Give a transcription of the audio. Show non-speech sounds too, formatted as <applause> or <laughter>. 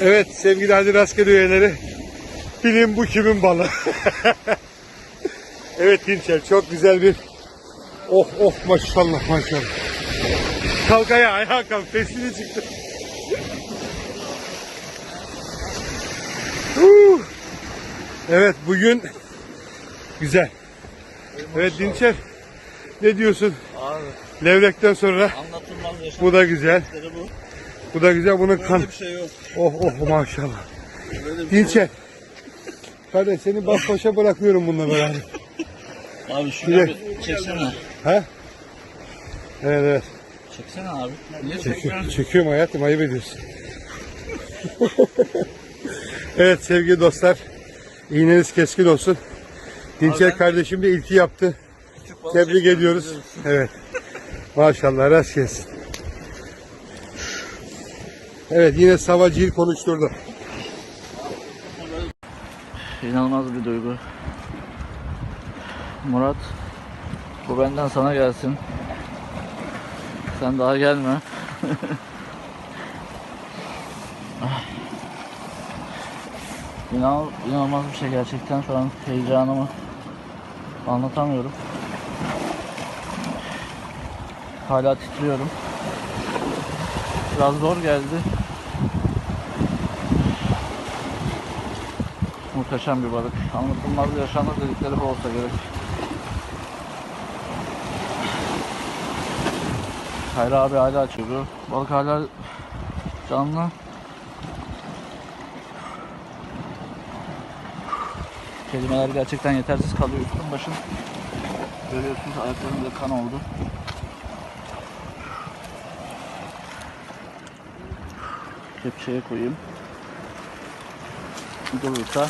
Evet sevgili Hadi Rastgele üyeleri. Bilin bu kimin balı. <laughs> evet Dinçer çok güzel bir Oh oh maşallah maşallah. Kalk ayağa ayağa kalk pesini çıktı. Evet bugün güzel. Evet Dinçer ne diyorsun? Abi Levrekten sonra anlatılmaz yaşam. bu da güzel. bu. Bu da güzel. Bunun kan. Bir şey yok. Oh oh maşallah. Böyle bir şey Dinçer. Kardeş seni baş başa bırakıyorum bununla beraber. Abi şuraya Güzel. bir çeksene. Ha? Evet evet. Çeksene abi. Niye Çekiyorum, çekiyorsun? çekiyorum hayatım ayıp ediyorsun. <laughs> evet sevgili dostlar. İğneniz keskin olsun. Dinçer kardeşim de ilki yaptı. Küçük balık Tebrik çekiyorum, ediyoruz. Evet. Maşallah rast gelsin. Evet yine Savacı'yı konuşturdu. İnanılmaz bir duygu. Murat, bu benden sana gelsin. Sen daha gelme. <laughs> İnan, inanılmaz bir şey gerçekten şu an heyecanımı anlatamıyorum. Hala titriyorum. Biraz zor geldi. Muhteşem bir balık. Anlatılmaz yaşanır dedikleri bu olsa gerek. Hayri abi hala açıyor. Balık hala canlı. Kelimeler gerçekten yetersiz kalıyor üstüm başım. Görüyorsunuz ayaklarımda kan oldu. Kepçeye koyayım. 이걸로 다